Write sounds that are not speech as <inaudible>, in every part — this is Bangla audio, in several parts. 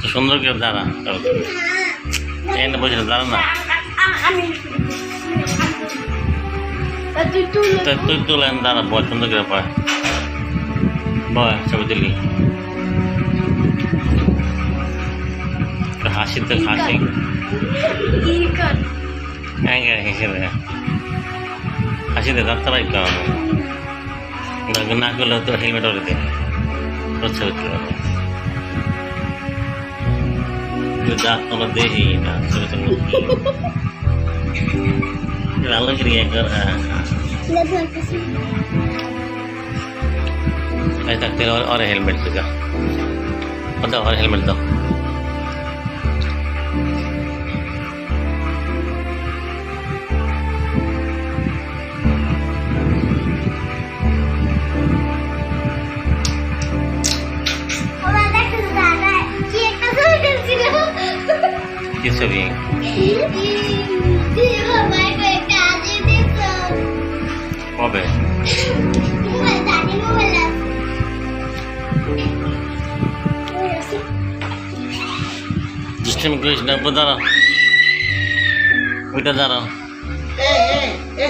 তো সুন্দর করে দাঁড়া এখানে বসে দাঁড়া না। তুই তো তুলে দাঁড়া বয় সুন্দর করে বয় বয় ছবি তুলি। তো হাসি তো হাসি। হ্যাঁ হেসে দে হাসি দে তারাই কম না করলে তো হেলমেট ওরে দে তোর ছবি তুলে তুই দাঁত তোলা দেখি না ছবি তুলে ভালো ক্রিয়া কর হ্যাঁ হ্যাঁ এই থাকতে और हेलमेट दिखा बताओ और हेलमेट दो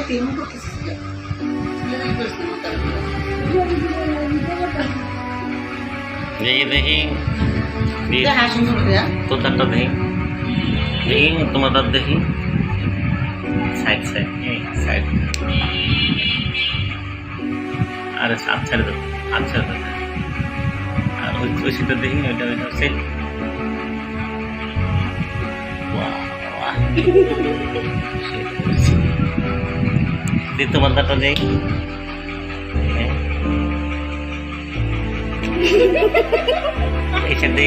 তিন করতেছিস কেন? তুই করছিস না তার উপরে। দেখি দেখি দেখি, যা হাসি মুখে যা। তোর দাঁতটা দেখি তোমার দাঁত দেখি। Side side side. আরে, হাত ছেড়ে দাও, হাত ছেড়ে আর ওই ওই সেটা দেখি, ওইটা ওইটা সেট <laughs> দি তোমার দাঁতটা দেখি। হ্যাঁ। এসে দে